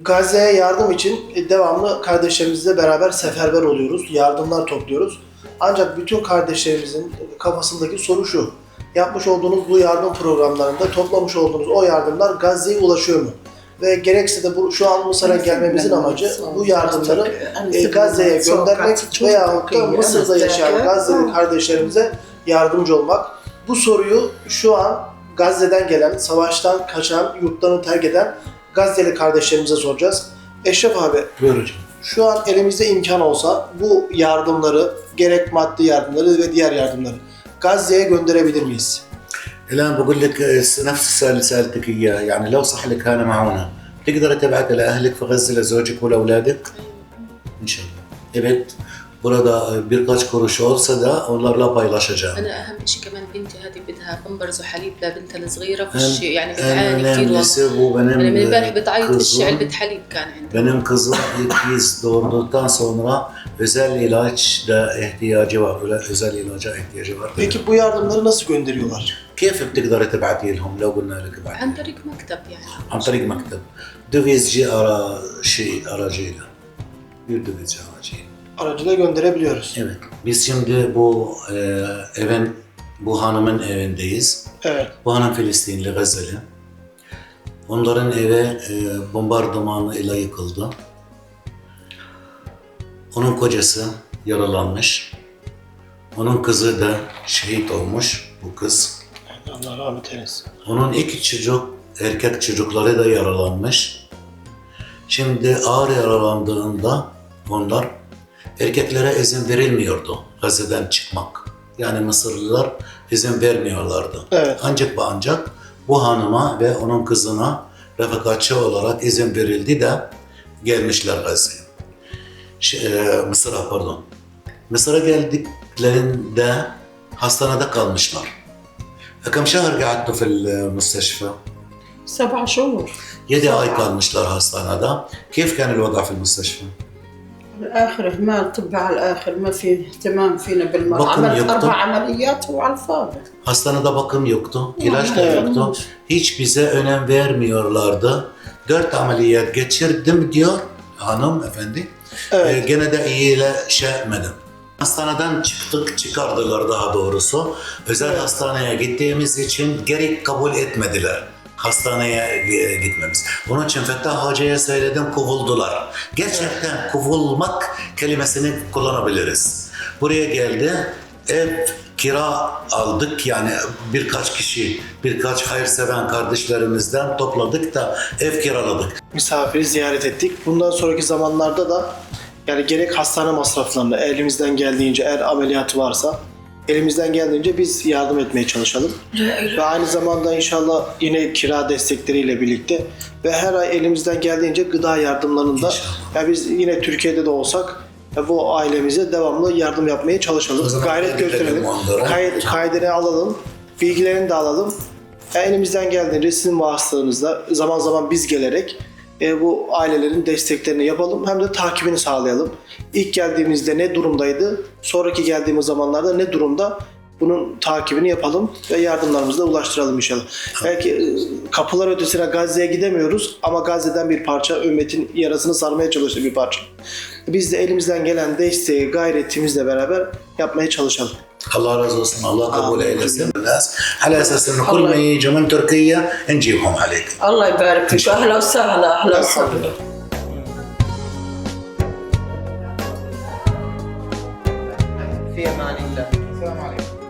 Gazze'ye yardım için e, devamlı kardeşlerimizle beraber seferber oluyoruz. Yardımlar topluyoruz. Ancak bütün kardeşlerimizin kafasındaki soru şu. Yapmış olduğunuz bu yardım programlarında toplamış olduğunuz o yardımlar Gazze'ye ulaşıyor mu? Ve gerekse de bu şu an Mısır'a gelmemizin amacı bu yardımları e, Gazze'ye göndermek veyahut da Mısır'da yaşayan Gazze'li kardeşlerimize yardımcı olmak. Bu soruyu şu an Gazze'den gelen, savaştan kaçan, yurtlarını terk eden Gazze'li kardeşlerimize soracağız. Eşref abi, Buyur hocam. şu an elimizde imkan olsa bu yardımları, gerek maddi yardımları ve diğer yardımları Gazze'ye gönderebilir miyiz? الان بقول لك آه، نفس السؤال اللي سالتك اياه يعني لو صح لك هذا معونه تقدر تبعثها لاهلك في غزه لزوجك ولاولادك؟ ان شاء الله. Evet. Burada e, birkaç kuruş olsa da onlarla paylaşacağım. انا اهم شيء كمان بنتي هذه بدها بمبرز وحليب لبنتها الصغيره أنا- فش يعني En بتعاني كثير والله önemlisi bu benim انا من امبارح e, بتعيط فش kızım. علبه حليب كان عندها Benim kızım ikiz doğurduktan sonra özel ilaç da ihtiyacı var. Öyle özel ilaca ihtiyacı var. Peki bu yardımları nasıl gönderiyorlar? كيف بتقدري تبعتي لهم لو قلنا لك ابعتي؟ عن طريق مكتب يعني عن طريق مكتب dövizci ara şey aracıyla bir dövizci aracıyla. Aracıyla gönderebiliyoruz. Evet. Biz şimdi bu e, evin bu hanımın evindeyiz. Evet. Bu hanım Filistinli, Gazze'li. Onların evi e, bombardımanı ile yıkıldı. Onun kocası yaralanmış. Onun kızı da şehit olmuş, bu kız. Allah rahmet eylesin. Onun iki çocuk, erkek çocukları da yaralanmış. Şimdi ağır yaralandığında onlar erkeklere izin verilmiyordu Gazze'den çıkmak. Yani Mısırlılar izin vermiyorlardı. Evet. Ancak ve ancak bu hanıma ve onun kızına refakatçi olarak izin verildi de gelmişler Gazze'ye. Ş- e, Mısır'a pardon. Mısır'a geldiklerinde hastanede kalmışlar. كم شهر قعدتوا في المستشفى؟ سبع شهور 7 ay kalmışlar hastanede. كيف كان الوضع في المستشفى؟ الاخر اهمال طبي على الاخر ما في اهتمام فينا بالمرضى بطن عملت يقطع. اربع عمليات وعلى الفاضي Hastanede bakım yoktu, ilaç da Evet. yoktu. Hiç bize önem vermiyorlardı. Dört ameliyat geçirdim diyor hanım efendi. Evet. Ee, gene de iyileşemedim. Hastaneden çıktık, çıkardılar daha doğrusu. Özel hastaneye gittiğimiz için geri kabul etmediler hastaneye e, gitmemiz. Onun için Fettah Hoca'ya söyledim, kovuldular. Gerçekten kovulmak kelimesini kullanabiliriz. Buraya geldi, ev kira aldık yani birkaç kişi, birkaç hayırseven kardeşlerimizden topladık da ev kiraladık. misafiri ziyaret ettik. Bundan sonraki zamanlarda da yani gerek hastane masraflarını elimizden geldiğince eğer ameliyatı varsa elimizden geldiğince biz yardım etmeye çalışalım. Ve aynı zamanda inşallah yine kira destekleriyle birlikte ve her ay elimizden geldiğince gıda yardımlarında ya biz yine Türkiye'de de olsak ya bu ailemize devamlı yardım yapmaya çalışalım. Gayret gösterelim. Kayıt, kaydını alalım. Bilgilerini de alalım. Ya elimizden geldiğince sizin vasıtanızla zaman zaman biz gelerek e, bu ailelerin desteklerini yapalım hem de takibini sağlayalım. İlk geldiğimizde ne durumdaydı, sonraki geldiğimiz zamanlarda ne durumda bunun takibini yapalım ve yardımlarımızı da ulaştıralım inşallah. Belki e, kapılar ötesine Gazze'ye gidemiyoruz ama Gazze'den bir parça ümmetin yarasını sarmaya çalıştığı bir parça. Biz de elimizden gelen desteği gayretimizle beraber yapmaya çalışalım. الله olsun. Allah kabul Amin. eylesin. الناس على أساس إنه كل ما يجوا من تركيا نجيبهم عليك. الله يبارك فيك أهلا وسهلا أهلا الحمد وسهلا لله. في أمان الله السلام عليكم